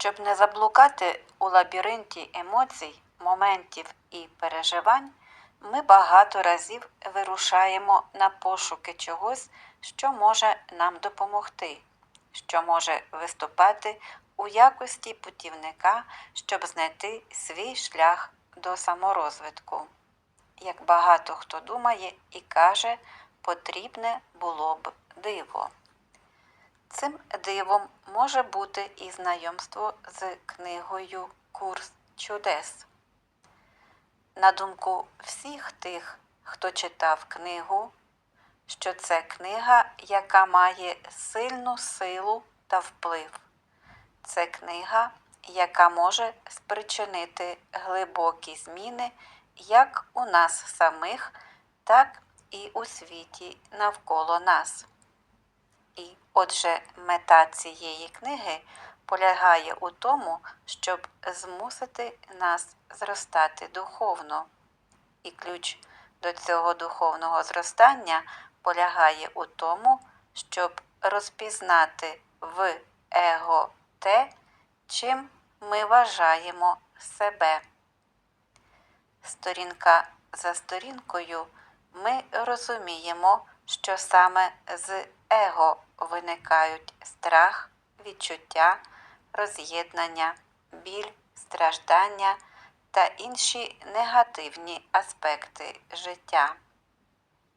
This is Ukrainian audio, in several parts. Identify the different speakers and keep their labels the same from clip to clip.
Speaker 1: Щоб не заблукати у лабіринті емоцій, моментів і переживань, ми багато разів вирушаємо на пошуки чогось, що може нам допомогти, що може виступати у якості путівника, щоб знайти свій шлях до саморозвитку. Як багато хто думає і каже, потрібне було б диво. Цим дивом може бути і знайомство з книгою Курс чудес. На думку всіх тих, хто читав книгу, що це книга, яка має сильну силу та вплив. Це книга, яка може спричинити глибокі зміни як у нас самих, так і у світі навколо нас. І отже, мета цієї книги полягає у тому, щоб змусити нас зростати духовно. І ключ до цього духовного зростання полягає у тому, щоб розпізнати в его те, чим ми вважаємо себе. Сторінка за сторінкою ми розуміємо, що саме з его виникають страх, відчуття, роз'єднання, біль, страждання та інші негативні аспекти життя.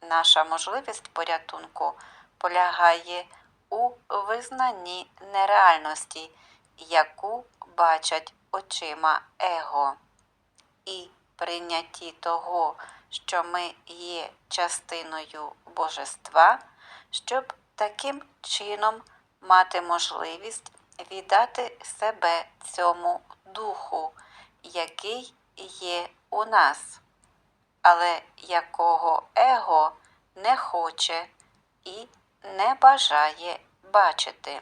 Speaker 1: Наша можливість порятунку полягає у визнанні нереальності, яку бачать очима его, і прийнятті того, що ми є частиною божества, щоб таким чином мати можливість віддати себе цьому духу, який є у нас, але якого его не хоче і не бажає бачити.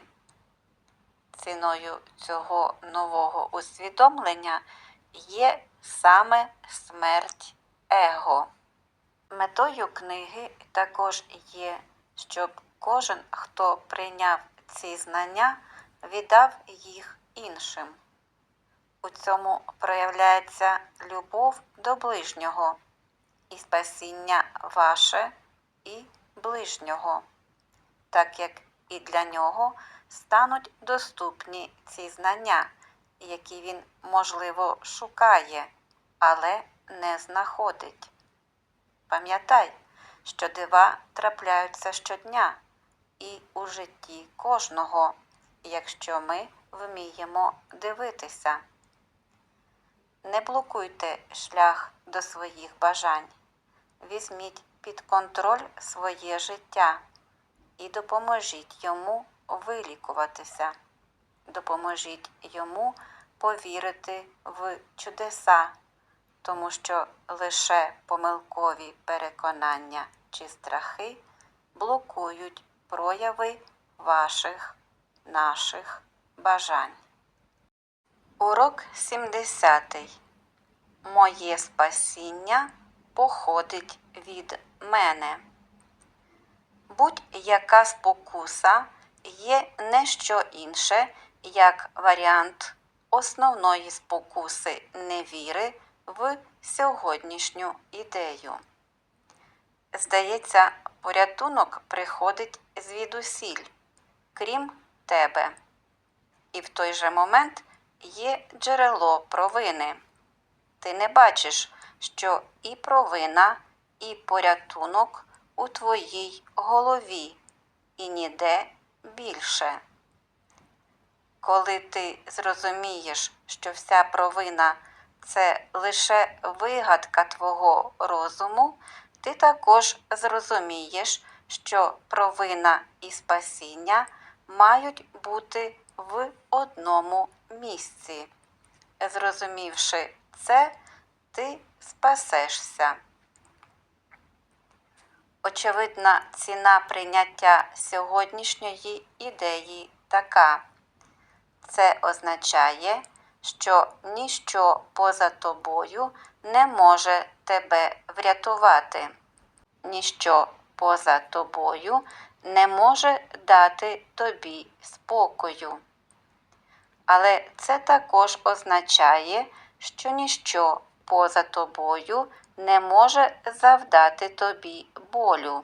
Speaker 1: Ціною цього нового усвідомлення є саме смерть его. Метою книги також є, щоб кожен, хто прийняв ці знання, віддав їх іншим. У цьому проявляється любов до ближнього і спасіння ваше і ближнього, так як і для нього стануть доступні ці знання, які він, можливо, шукає, але не знаходить. Пам'ятай, що дива трапляються щодня і у житті кожного, якщо ми вміємо дивитися. Не блокуйте шлях до своїх бажань. Візьміть під контроль своє життя і допоможіть йому вилікуватися. Допоможіть йому повірити в чудеса, тому що лише помилкові переконання чи страхи блокують прояви ваших наших бажань. Урок 70. Моє спасіння походить від мене. Будь-яка спокуса є не що інше, як варіант основної спокуси невіри в сьогоднішню ідею. Здається, порятунок приходить звідусіль, крім тебе. І в той же момент є джерело провини. Ти не бачиш, що і провина, і порятунок у твоїй голові, і ніде більше. Коли ти зрозумієш, що вся провина це лише вигадка твого розуму, ти також зрозумієш, що провина і спасіння мають бути в одному місці. Зрозумівши це, ти спасешся. Очевидна ціна прийняття сьогоднішньої ідеї така. Це означає, що ніщо поза тобою не може тебе врятувати, ніщо поза тобою не може дати тобі спокою. Але це також означає, що ніщо поза тобою не може завдати тобі болю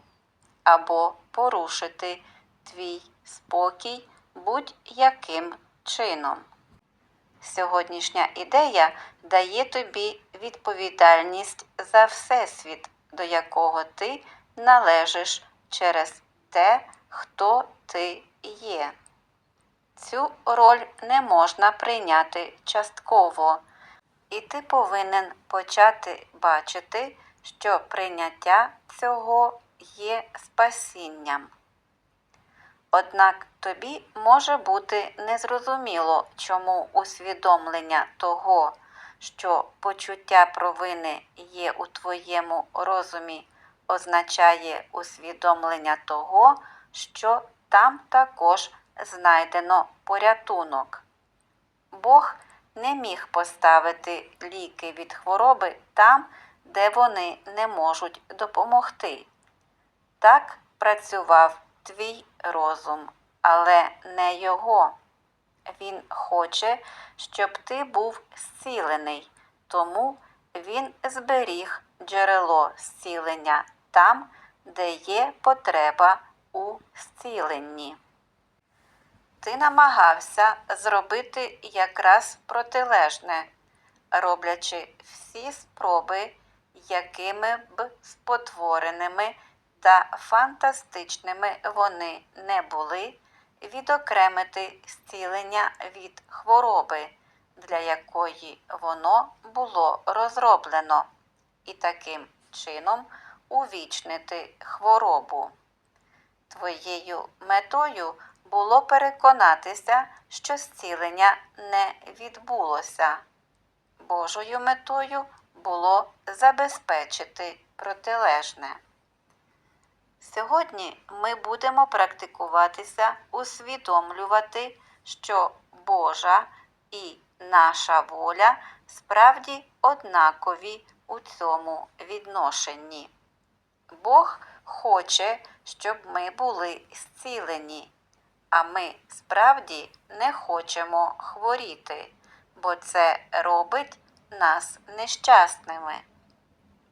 Speaker 1: або порушити твій спокій будь-яким чином. Сьогоднішня ідея дає тобі відповідальність за всесвіт, до якого ти належиш через те, хто ти є. Цю роль не можна прийняти частково, і ти повинен почати бачити, що прийняття цього є спасінням. Однак тобі може бути незрозуміло, чому усвідомлення того, що почуття провини є у твоєму розумі, означає усвідомлення того, що там також знайдено порятунок. Бог не міг поставити ліки від хвороби там, де вони не можуть допомогти. Так працював твій розум, але не його. Він хоче, щоб ти був зцілений, тому він зберіг джерело зцілення там, де є потреба у зціленні. Ти намагався зробити якраз протилежне, роблячи всі спроби, якими б спотвореними та фантастичними вони не були, відокремити зцілення від хвороби, для якої воно було розроблено, і таким чином увічнити хворобу. Твоєю метою було переконатися, що зцілення не відбулося. Божою метою було забезпечити протилежне. Сьогодні ми будемо практикуватися усвідомлювати, що Божа і наша воля справді однакові у цьому відношенні. Бог хоче, щоб ми були зцілені, а ми справді не хочемо хворіти, бо це робить нас нещасними.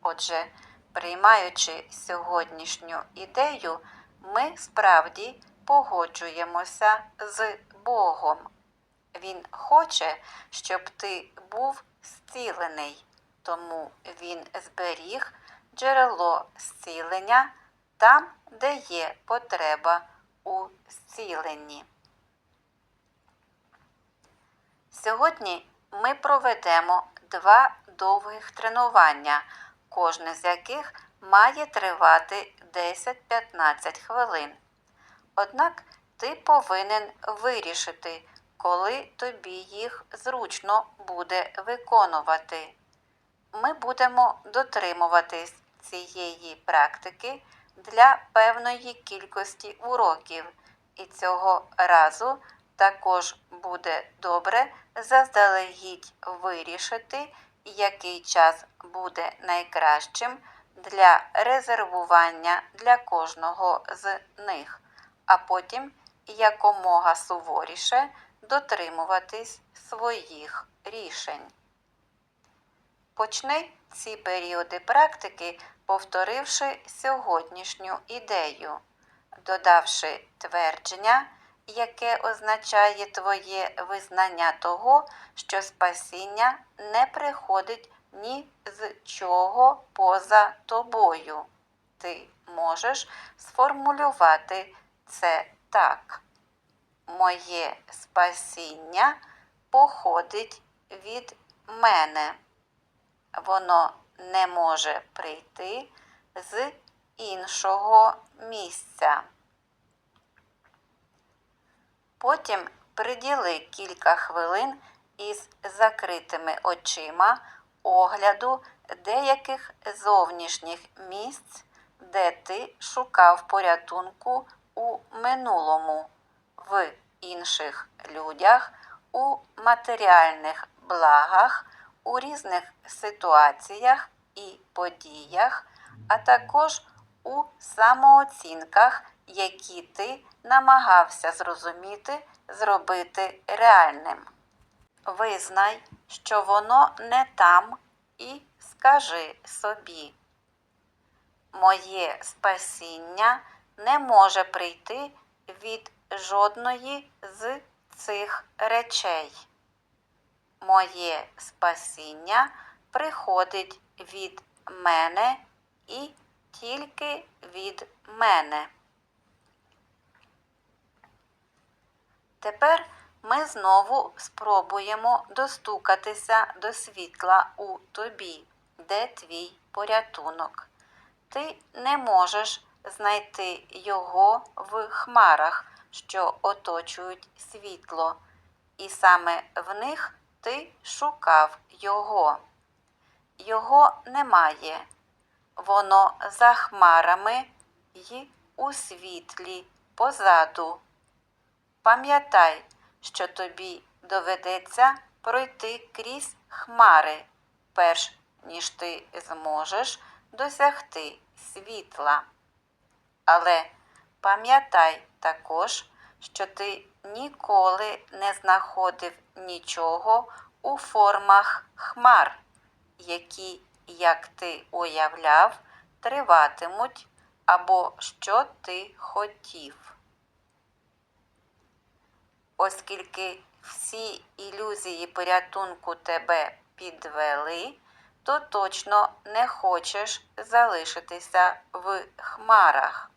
Speaker 1: Отже, приймаючи сьогоднішню ідею, ми справді погоджуємося з Богом. Він хоче, щоб ти був зцілений, тому він зберіг джерело зцілення там, де є потреба у зціленні. Сьогодні ми проведемо два довгих тренування, кожне з яких має тривати 10-15 хвилин. Однак ти повинен вирішити, коли тобі їх зручно буде виконувати. Ми будемо дотримуватись цієї практики для певної кількості уроків, і цього разу також буде добре заздалегідь вирішити, який час буде найкращим для резервування для кожного з них, а потім якомога суворіше дотримуватись своїх рішень. Почни ці періоди практики, повторивши сьогоднішню ідею, додавши твердження, яке означає твоє визнання того, що спасіння не приходить ні з чого поза тобою. Ти можеш сформулювати це так. Моє спасіння походить від мене. Воно не може прийти з іншого місця. Потім приділи кілька хвилин із закритими очима огляду деяких зовнішніх місць, де ти шукав порятунку у минулому, в інших людях, у матеріальних благах, у різних ситуаціях і подіях, а також у самооцінках, які ти намагався зрозуміти, зробити реальним. визнай, що воно не там, і скажи собі. Моє спасіння не може прийти від жодної з цих речей. Моє спасіння приходить від мене і тільки від мене. Тепер ми знову спробуємо достукатися до світла у тобі, де твій порятунок. Ти не можеш знайти його в хмарах, що оточують світло, і саме в них ти шукав його. Його немає. Воно за хмарами й у світлі позаду. Пам'ятай, що тобі доведеться пройти крізь хмари, перш ніж ти зможеш досягти світла. Але пам'ятай також, що ти ніколи не знаходив нічого у формах хмар, які, як ти уявляв, триватимуть або що ти хотів. Оскільки всі ілюзії порятунку тебе підвели, то точно не хочеш залишитися в хмарах,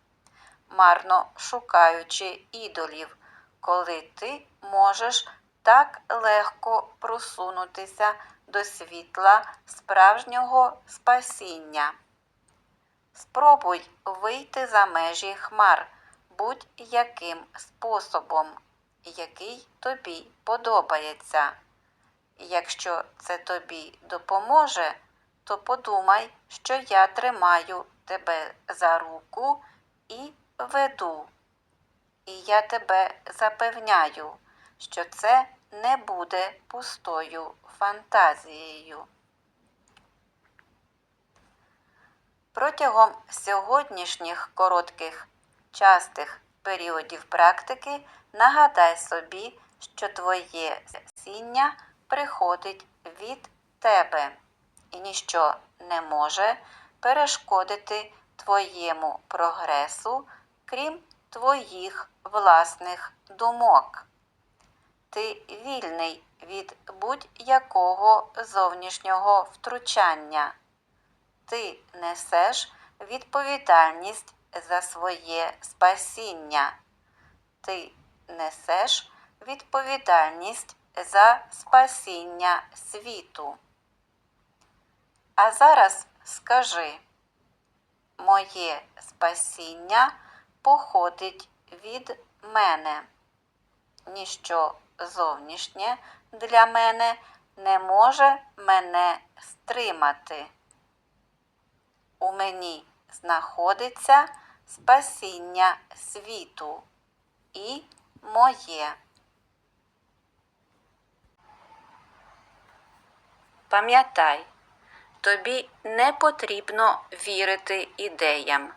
Speaker 1: марно шукаючи ідолів, коли ти можеш так легко просунутися до світла справжнього спасіння. Спробуй вийти за межі хмар будь-яким способом, який тобі подобається. Якщо це тобі допоможе, то подумай, що я тримаю тебе за руку і веду. І я тебе запевняю, що це не буде пустою фантазією. Протягом сьогоднішніх коротких частих періодів практики нагадай собі, що твоє спасіння приходить від тебе, і ніщо не може перешкодити твоєму прогресу, крім твоїх власних думок. Ти вільний від будь-якого зовнішнього втручання. Ти несеш відповідальність за своє спасіння. Ти несеш відповідальність за спасіння світу. А зараз скажи, моє спасіння походить від мене. Ніщо зовнішнє для мене не може мене стримати. У мені знаходиться спасіння світу і моє. Пам'ятай, тобі не потрібно вірити ідеям.